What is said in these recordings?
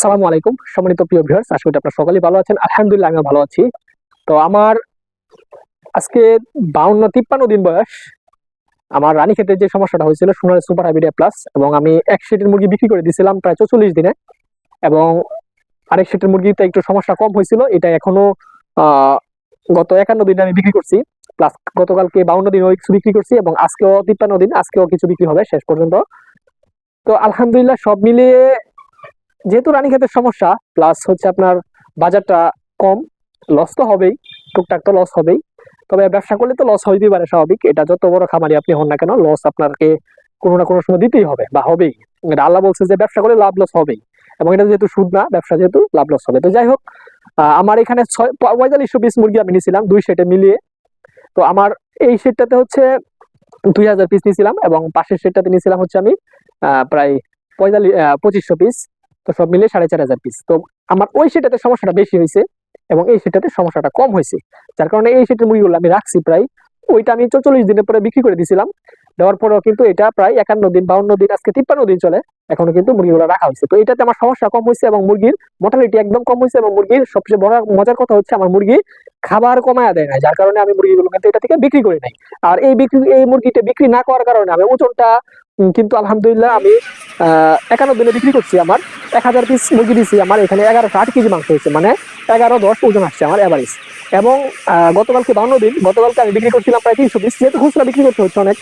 আসসালামু আলাইকুম, সম্মানিত প্রিয় ভিউয়ার্স আশা করি আপনারা সকলেই ভালো আছেন। আলহামদুলিল্লাহ, আমিও ভালো আছি। তো আমার আজকে বাউন্ন তিপ্পান্ন দিন বয়স। আমার রানী ক্ষেতের যে সমস্যাটা হয়েছিল সোনালী সুপার হাইব্রিডিয়া প্লাস এবং আমি এক সেটের মুরগি বিক্রি করে দিয়েছিলাম প্রায় চৌচল্লিশ দিনে। এবং আরেক সেটের মুরগিতে একটু সমস্যা কম হয়েছিল, এটা এখনও গত একান্ন দিনে আমি বিক্রি করছি। প্লাস গতকালকে বাউন্ন দিন কিছু বিক্রি করছি, এবং আজকেও তিপ্পান্ন দিন, আজকেও কিছু বিক্রি হবে শেষ পর্যন্ত। তো আলহামদুলিল্লাহ, সব মিলিয়ে যেহেতু রানীক্ষেতের সমস্যা প্লাস হচ্ছে আপনার বাজারটা কম লস তো হবেই, টুকটাক তো লস হবেই। তবে ব্যবসা করলে তো লস হইতেই পারে, স্বাভাবিক। এটা যত বড় খামারি আপনি হন না কেন লস আপনাকে কোনো না কোনো সময় দিতেই হবে, বা হবেই। এটা আল্লাহ বলছে যে ব্যবসা করলে লাভ লস হবেই। এবং এটা যেহেতু সুদ না, ব্যবসা যেহেতু লাভ লস হবে। তো যাই হোক আমার এখানে ছয়, পঁয়তাল্লিশশো পিস মুরগি আমি নিয়েছিলাম দুই সেটে মিলিয়ে। তো আমার এই সেটটাতে হচ্ছে দুই হাজার পিস নিয়েছিলাম এবং পাশের সেটটাতে নিয়েছিলাম হচ্ছে আমি প্রায় পঁয়তাল্লিশ পঁচিশশো পিস তো সব মিলে সাড়ে চার হাজার পিস তো আমার ওই সেটাতে সমস্যাটা বেশি হয়েছে এবং এই সেটাতে সমস্যাটা কম হয়েছে। যার কারণে এই সেটের মুরগিগুলো আমি রাখছি প্রায়। ওইটা আমি চল্লিশ দিনের পরে বিক্রি করে দিয়েছিলাম দেওয়ার পরেও কিন্তু এটা প্রায় একান্ন দিন, বাউন্ন দিন, আজকে তিপ্পান্ন দিন চলে। এখনও কিন্তু মুরগিগুলো রাখা হয়েছে। তো এটাতে আমার সমস্যা কম হয়েছে এবং মুরগির মোটালিটি একদম কম হয়েছে এবং মুরগির সবচেয়ে বড় মজার কথা হচ্ছে আমার মুরগি খাবার কমায় দেয় না যার কারণে আমি মুরগিগুলো কিন্তু এটা থেকে বিক্রি করি নাই। আর এই বিক্রি এই মুরগিটা বিক্রি না করার কারণে আমি ওজনটা কিন্তু আলহামদুলিল্লাহ আমি একান্ন দিনে বিক্রি করছি আমার। এক হাজার পিস মুরগি দিছি আমার, এখানে এগারোশো আট কেজি মাংস হয়েছে মানে এগারো দশ ওজন আসছে আমার এভারেজ এবং গতকালকে বাউন্ন দিন, গতকালকে আমি বিক্রি করছিলাম প্রায় তিনশো পিস যেহেতু খুচরা বিক্রি করতে হচ্ছে অনেক।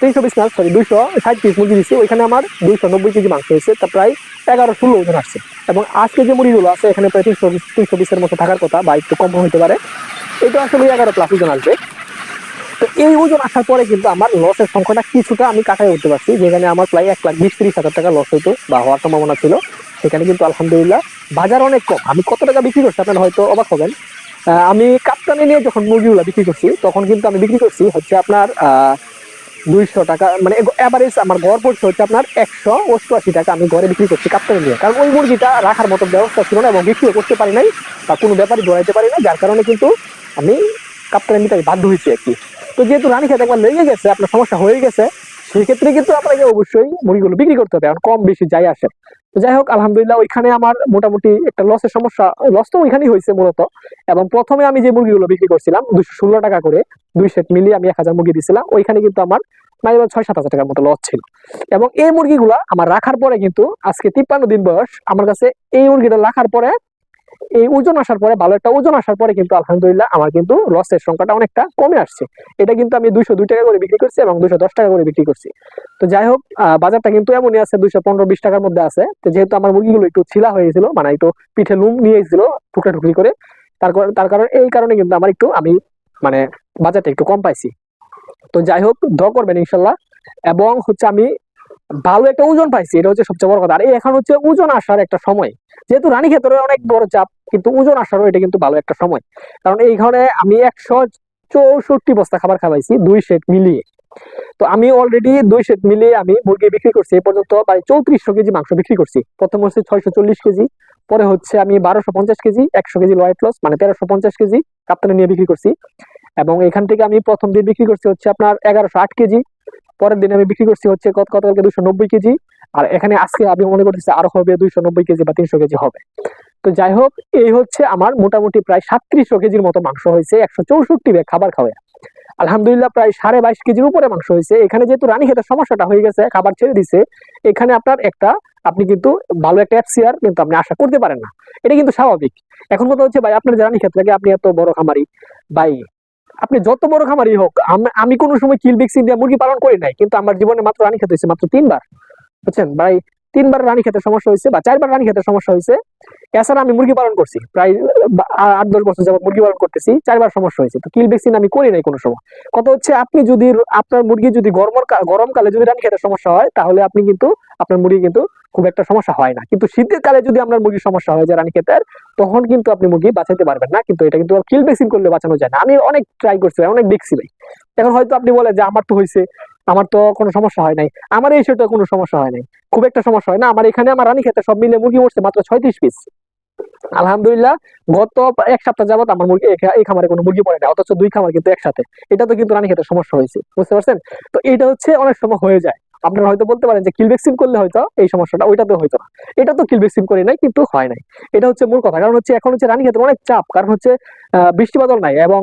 তিনশো পিস না সরি দুইশো ষাট পিস মুরগি দিচ্ছি ওইখানে আমার দুইশো নব্বই কেজি মাংস হয়েছে, তা প্রায় এগারো ষোলো ওজন আসছে। এবং আজকে যে মুরগিগুলো আছে এখানে প্রায় তিনশো তিনশো পিসের মতো থাকার কথা বা একটু কম হতে পারে। এটা আসলে এগারো প্লাস ওজন আসবে। তো এই ওজন আসার পরে কিন্তু আমার লসের সংখ্যাটা কিছুটা আমি কাটাই উঠতে পারছি। যেখানে আমার প্রায় এক লাখ বিশ ত্রিশ হাজার টাকা লস হইতো বা হওয়ার সম্ভাবনা ছিল। সেখানে কিন্তু আলহামদুলিল্লাহ বাজার অনেক কম। আমি কত টাকা বিক্রি করছি আপনারা হয়তো অবাক হবেন। আহ, আমি কাপ্তানি নিয়ে যখন মুরগিগুলো বিক্রি করছি তখন কিন্তু আমি বিক্রি করছি হচ্ছে আপনার দুইশো টাকা মানে অ্যাভারেজ আমার গড় পড়ছে হচ্ছে আপনার একশো অষ্টআশি টাকা আমি ঘরে বিক্রি করছি কাপ্তানি নিয়ে। কারণ ওই মুরগিটা রাখার মতো ব্যবস্থা ছিল না এবং বিক্রিও করতে পারি নাই বা কোনো ব্যাপারই দৌড়াইতে পারি না যার কারণে কিন্তু আমি কাপ্তানি নিতে বাধ্য হয়েছি আর কি। তো যেহেতু রানী খেতে একবার লেগে গেছে, আপনার সমস্যা হয়ে গেছে, সেক্ষেত্রে কিন্তু আপনাকে অবশ্যই মুরগিগুলো বিক্রি করতে হবে, কারণ কম বেশি যাই আসে। তো যাই হোক আলহামদুলিল্লাহ ওইখানে আমার মোটামুটি একটা লসের সমস্যা লস তো ওইখানেই হয়েছে মূলত। এবং প্রথমে আমি যে মুরগিগুলো বিক্রি করছিলাম দুশো ষোলো টাকা করে, দুই সেট মিলিয়ে আমি এক হাজার মুরগি দিয়েছিলাম ওইখানে কিন্তু আমার মানে ছয় সাত হাজার টাকার মতো লস ছিল। এবং এই মুরগিগুলা আমার রাখার পরে কিন্তু আজকে তিপ্পান্ন দিন বয়স, আমার কাছে এই মুরগিটা রাখার পরে এই ওজন আসার পরে, ভালো একটা ওজন আসার পরে কিন্তু আলহামদুলিল্লাহ আমার কিন্তু লসের সংখ্যাটা অনেকটা কমে আসছে। এটা কিন্তু আমি দুইশো দুই টাকা করে বিক্রি করছি এবং দুইশো দশ টাকা করে বিক্রি করছি। তো যাই হোক বাজারটা কিন্তু এমনই আছে, দুইশো পনেরো বিশ টাকার মধ্যে আছে। তো যেহেতু আমার মুরগিগুলো একটু ছিলা হয়ে গেছিল মানে একটু পিঠে লুম নিয়ে এসেছিল টুকরা টুকরি করে, তার কারণ- তার কারণে, এই কারণে কিন্তু আমার একটু, আমি মানে বাজারটা একটু কম পাইছি। তো যাই হোক দ করবেন ইনশাল্লাহ। এবং হচ্ছে আমি ভালো একটা ওজন পাইছি, এটা হচ্ছে সবচেয়ে বড় কথা। আর এখন হচ্ছে ওজন আসার একটা সময়। যেহেতু রানী ক্ষেত্রে অনেক বড় চাপ, কিন্তু ওজন আসারও এটা কিন্তু ভালো একটা সময়। কারণ এইখানে আমি একশো চৌষট্টি বস্তা খাবার খাওয়াইছি, দুই সেট মিলিয়ে। তো আমি অলরেডি দুই সেট মিলিয়ে আমি মুরগি বিক্রি করছি, এই পর্যন্ত প্রায় চৌত্রিশশো কেজি মাংস বিক্রি করছি। প্রথম হচ্ছে ছয়শো চল্লিশ কেজি, পরে হচ্ছে আমি বারোশো পঞ্চাশ কেজি, একশো কেজি লয়েট লস মানে তেরোশো পঞ্চাশ কেজি কাপ্তানে নিয়ে বিক্রি করছি। এবং এখান থেকে আমি প্রথম দিন বিক্রি করছি হচ্ছে আপনার এগারোশো আট কেজি। পরের দিন আমি বিক্রি করছি হচ্ছে কত কত দুশো নব্বই কেজি, আর এখানে আজকে আমি মনে করতেছি আরও হবে দুইশো নব্বই কেজি বা তিনশো কেজি হবে। তো যাই হোক, এই হচ্ছে আমার মোটামুটি প্রায় সাতত্রিশশো কেজির মতো মাংস হয়েছে, একশো চৌষট্টি ব্যাগ খাবার খাওয়া। আলহামদুলিল্লাহ প্রায় সাড়ে বাইশ কেজির উপরে মাংস হয়েছে। এখানে যেহেতু রানী খেতে সমস্যাটা হয়ে গেছে, খাবার ছেড়ে দিছে, এখানে আপনার একটা, আপনি কিন্তু ভালো একটা এফসিআর কিন্তু আপনি আশা করতে পারেন না। এটা কিন্তু স্বাভাবিক। এখন কথা হচ্ছে ভাই, আপনার যে রানী ক্ষেত্রে আপনি এত বড় খামারি, ভাই আপনি যত বড় খামারই হোক, আম- কোনো সময় কিল ভ্যাকসিন দিয়ে মুরগি পালন করি নাই, কিন্তু আমার জীবনে মাত্র রানী খেতে হয়েছে মাত্র তিনবার। বুঝছেন? ভাই তিনবার রানী খেতে সমস্যা হয়েছে বা চারবার রানী খেতে সমস্যা হয়েছে। এছাড়া আমি মুরগি পালন করছি। প্রায় আট, দশ বছর যাবত মুরগি পালন করতেছি। চারবার সমস্যা হয়েছে। তো কিল ভ্যাকসিন আমি করি নাই কোনো সময়। কত হচ্ছে আপনি যদি আপনার মুরগি যদি গরম গরমকালে যদি রানী খেতে সমস্যা হয়, তাহলে আপনি কিন্তু, আপনার মুরগি কিন্তু খুব একটা সমস্যা হয় না। কিন্তু শীতের কালে যদি আপনার মুরগির সমস্যা হয় যে রানী খেতের তখন কিন্তু আপনি মুরগি বাঁচাতে পারবেন না। কিন্তু এটা কিন্তু কিল ভ্যাকসিন করলে বাঁচানো যায় না। আমি অনেক ট্রাই করছি, অনেক দেখছি ভাই। এখন হয়তো আপনি বলেন যে, আমার তো হয়েছে। আমার তো কোনো সমস্যা হয় নাই। আমার এই সেটা কোনো সমস্যা হয় নাই। খুব একটা সমস্যা হয় না। আমার এখানে আমার রানী খেতে সব মিলে মুরগি মরছে মাত্র ছয়ত্রিশ পিস আলহামদুলিল্লাহ, গত এক সপ্তাহ যাবত আমার মুরগি এই- খামারে কোনো মুরগি পড়ে না অথচ দুই খামার কিন্তু একসাথে। এটা তো কিন্তু রানী খেতে সমস্যা হয়েছে। বুঝতে পারছেন? তো এটা হচ্ছে অনেক সময় হয়ে যায়। আপনারা হয়তো বলতে পারেন যে কিল ভ্যাকসিন করলে হয়তো এই সমস্যাটা ওইটাতে হয়তো না। এটা তো কিল ভ্যাকসিন করি নাই, কিন্তু হয় নাই। এটা হচ্ছে মূল কথা, কারণ হচ্ছে এখন হচ্ছে রানী ক্ষেত্রে অনেক চাপ, কারণ হচ্ছে বৃষ্টি বাদল নাই এবং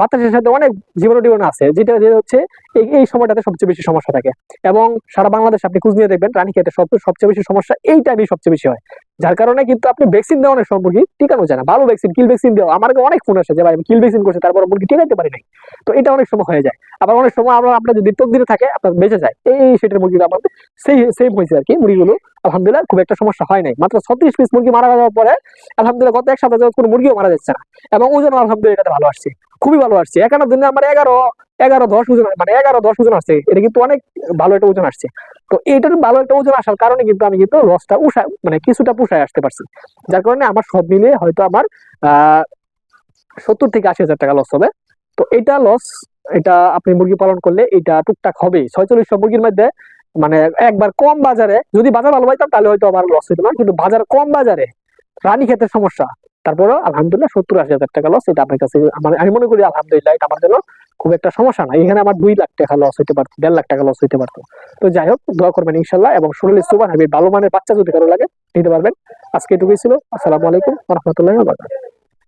বাতাসের সাথে অনেক জীবন জীবন আছে, যেটা যে হচ্ছে এই এই সময়টাতে সবচেয়ে বেশি সমস্যা থাকে। এবং সারা বাংলাদেশ আপনি খুঁজ নিয়ে দেখবেন রানী ক্ষেত্রে সবচেয়ে বেশি সমস্যা এই টাইমে সবচেয়ে বেশি হয়। যার কারণে কিন্তু আপনি ভ্যাকসিন দেওয়া অনেক সময় মুরগি টিকানো যায় না। ভালো ভ্যাকসিন কিল ভ্যাকসিন দেওয়া। আমার অনেক ফোন আসে যে, ভাই, আমি কিল ভ্যাকসিন করছি, তারপর মুরগি টিকাইতে পারি নাই। তো এটা অনেক সময় হয়ে যায়। আবার অনেক সময় আমরা আপনার যদি তকদিরে থাকে, আপনার বেঁচে যায়। এই সেটের মুরগিটা আমাদের সেই সেম হয়েছে আর কি মুরগিগুলো। আলহামদুলিল্লাহ, খুব একটা সমস্যা হয় নাই। মাত্র ছত্রিশ পিস মুরগি মারা যাওয়ার পরে, আলহামদুলিল্লাহ, গত এক সপ্তাহ কোনো মুরগিও মারা যাচ্ছে না। এবং ওজন আলহামদুলিল্লাহ এটাতে ভালো আসছে। খুবই ভালো আসছে। একান্ন দিনে আমার এগারো এগারো দশ ওজন মানে এগারো দশ ওজন আসছে। এটা কিন্তু অনেক ভালো একটা ওজন আসছে। তো এইটার ভালো একটা ওজন আসার কারণে কিন্তু আমি কিন্তু লসটা উষায় মানে কিছুটা পুষায় আসতে পারছি। যার কারণে আমার সব মিলিয়ে হয়তো আমার সত্তর থেকে আশি হাজার টাকা লস হবে। তো এটা লস এটা আপনি মুরগি পালন করলে এটা টুকটাক হবে ছয়চল্লিশশো মুরগির মধ্যে মানে একবার কম বাজারে, যদি বাজার ভালো পাইতাম তাহলে হয়তো আমার লস হইতো না। কিন্তু বাজার কম বাজারে রানী ক্ষেতের সমস্যা। তারপরও আলহামদুলিল্লাহ সত্তর আশি হাজার টাকা লস এটা আপনার কাছে আমার আমি মনে করি আলহামদুলিল্লাহ এটা আমার জন্য খুব একটা সমস্যা না। এখানে আমার দুই লাখ টাকা লস হইতে পারতো, দেড় লাখ টাকা লস হইতে পারতো। তো যাই হোক, দোয়া করবেন ইনশাল্লাহ এবং শরীরে সুবান হাবিব, ভালো মানের বাচ্চা যদি কারও লাগে, নিতে পারবেন। আজকে এটুকুই ছিল। আসসালামু আলাইকুম রহমতুল্লাহ